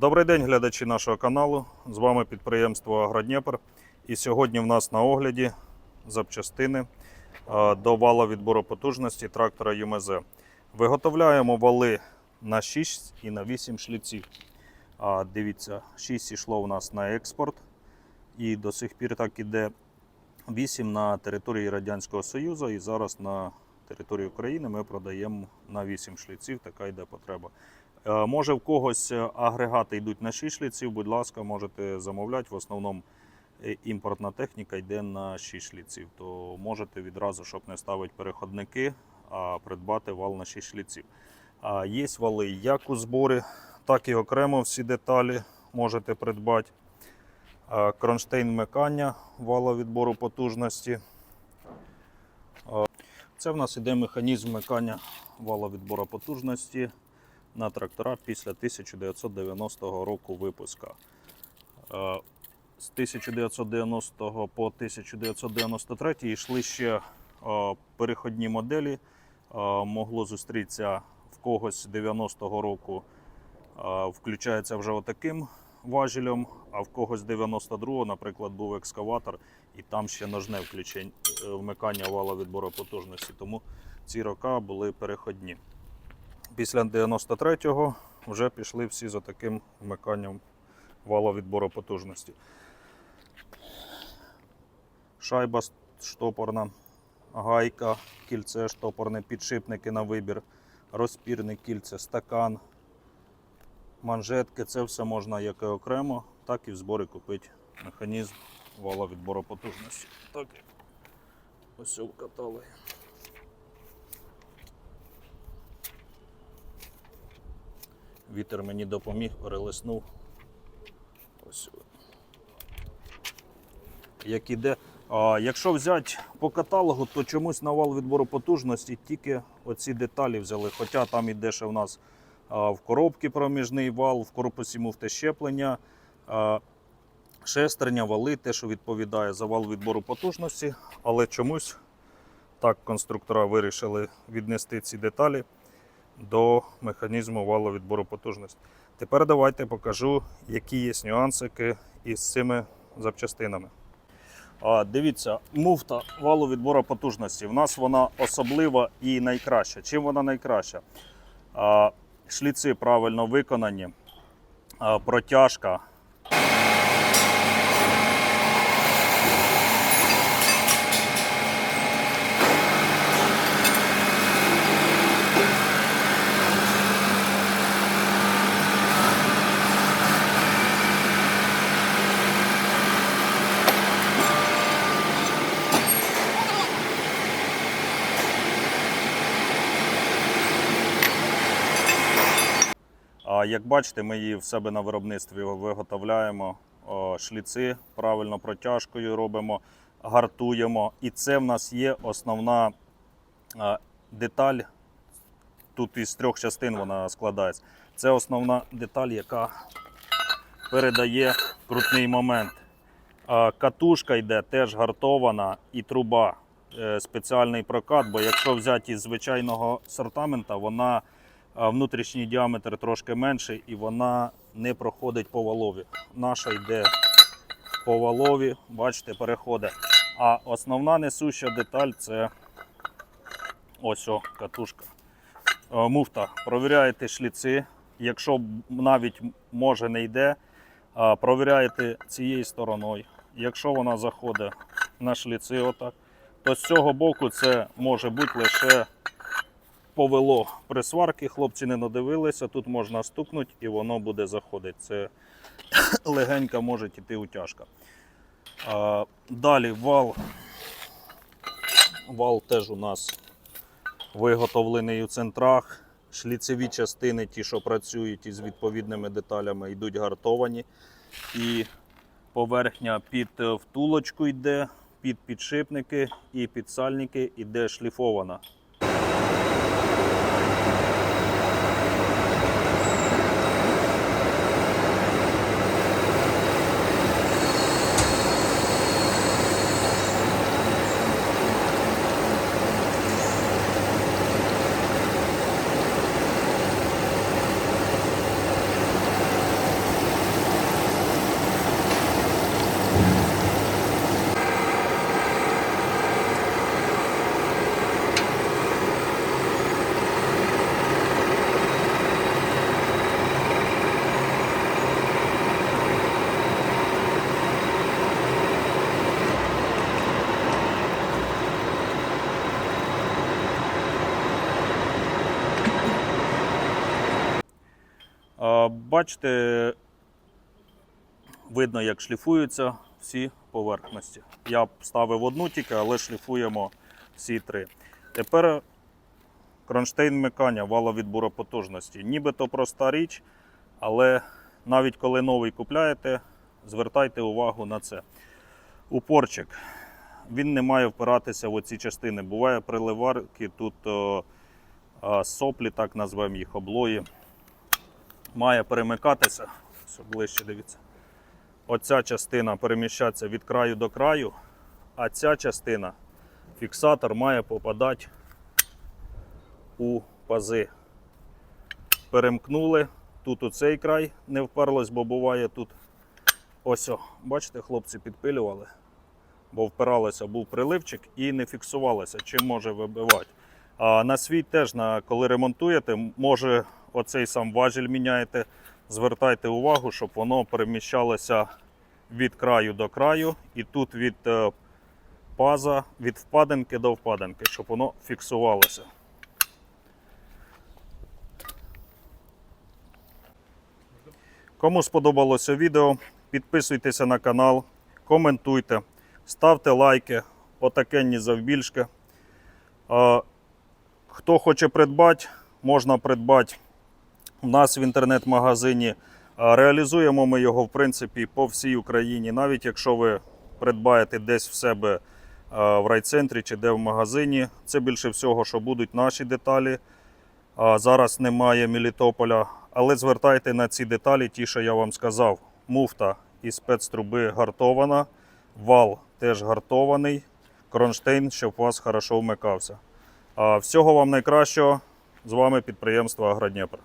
Добрий день, глядачі нашого каналу. З вами підприємство Агродніпр. І сьогодні в нас на огляді запчастини до вала відбору потужності трактора ЮМЗ. Виготовляємо вали на 6 і на 8 шліців. Дивіться, 6 йшло у нас на експорт, і до сих пір так іде 8 на території Радянського Союзу. І зараз на території України ми продаємо на 8 шліців. Така йде потреба. Е, Може в когось е, агрегати йдуть на 6 шліців, будь ласка, можете замовляти. В основному е, імпортна техніка йде на 6 шліців. То можете відразу, щоб не ставити переходники, а придбати вал на 6 шліців. А Є вали як у зборі, так і окремо всі деталі можете придбати. Кронштейн вмикання вала відбору потужності. Це в нас іде механізм вмикання вала відбору потужності на трактора після 1990 року випуска. Е, З 1990 по 1993 йшли ще е, переходні моделі. Е, Могло зустрітися в когось 90-го року, включається вже отаким важелем, а в когось 92-го, наприклад, був екскаватор, і там ще ножне включення, вмикання вала відбору потужності. Тому ці роки були переходні. Після 93-го вже пішли всі за таким вмиканням вала відбору потужності. Шайба штопорна, гайка, кільце штопорне, підшипники на вибір, розпірне кільце, стакан, манжетки. Це все можна як і окремо, так і в зборі купити механізм вала відбору потужності. Так ось у каталогі. Вітер мені допоміг, перелиснув. Ось. Як іде. А, якщо взяти по каталогу, то чомусь на вал відбору потужності тільки оці деталі взяли. Хоча там іде ще в нас а, в коробці проміжний вал, в корпусі муфти щеплення, шестерня, вали, те, що відповідає за вал відбору потужності. Але чомусь так конструктора вирішили віднести ці деталі до механізму валу відбору потужності. Тепер давайте покажу, які є нюансики із цими запчастинами. А, дивіться, муфта валу відбору потужності. В нас вона особлива і найкраща. Чим вона найкраща? А, шліци правильно виконані, а, протяжка. Як бачите, ми її в себе на виробництві виготовляємо шліци, правильно протяжкою робимо, гартуємо. І це в нас є основна деталь. Тут із трьох частин вона складається. Це основна деталь, яка передає крутний момент. Катушка йде теж гартована і труба. Е, Спеціальний прокат, бо якщо взяти із звичайного сортамента, вона внутрішній діаметр трошки менший і вона не проходить по валові. Наша йде по валові, бачите, переходить. А основна несуща деталь це ось о, катушка. Е, Муфта. Провіряєте шліци. Якщо навіть може не йде, провіряєте цією стороною. Якщо вона заходить на шліци, отак, то з цього боку це може бути лише повело при сварки, хлопці не надивилися, тут можна стукнути і воно буде заходити. Це легенько може йти утяжка. А, Далі вал. Вал теж у нас виготовлений у центрах. Шліцеві частини, ті, що працюють із відповідними деталями, йдуть гартовані. І поверхня під е, втулочку йде, під підшипники і під сальники йде шліфована. Бачите, видно, як шліфуються всі поверхності. Я ставив одну тільки, але шліфуємо всі три. Тепер кронштейн вмикання вала відбору потужності. Нібито проста річ, але навіть коли новий купляєте, звертайте увагу на це. Упорчик. Він не має впиратися в оці частини. Буває приливарки, тут о, а, соплі, так назвемо їх, облої. Має перемикатися. Все ближче дивіться. Оця частина переміщатися від краю до краю, а ця частина, фіксатор має попадати у пази. Перемкнули. Тут у цей край не вперлось, бо буває тут. Ось, о, бачите, хлопці підпилювали, бо впиралося, був приливчик і не фіксувалося, чим може вибивати. А на свій теж, на, коли ремонтуєте, може оцей сам важіль міняєте. Звертайте увагу, щоб воно переміщалося від краю до краю, і тут від е, паза, від впадинки до впадинки, щоб воно фіксувалося. Кому сподобалося відео, підписуйтеся на канал, коментуйте, ставте лайки, отакенні завбільшки. Хто хоче придбати, можна придбати у нас в інтернет-магазині. Реалізуємо ми його в принципі по всій Україні. Навіть якщо ви придбаєте десь в себе в райцентрі чи де в магазині, це більше всього, що будуть наші деталі. Зараз немає Мелітополя, але звертайте на ці деталі, ті, що я вам сказав. Муфта із спецтруби гартована, вал теж гартований, кронштейн, щоб у вас хорошо вмикався. Всього вам найкращого. З вами підприємство Агродніпр.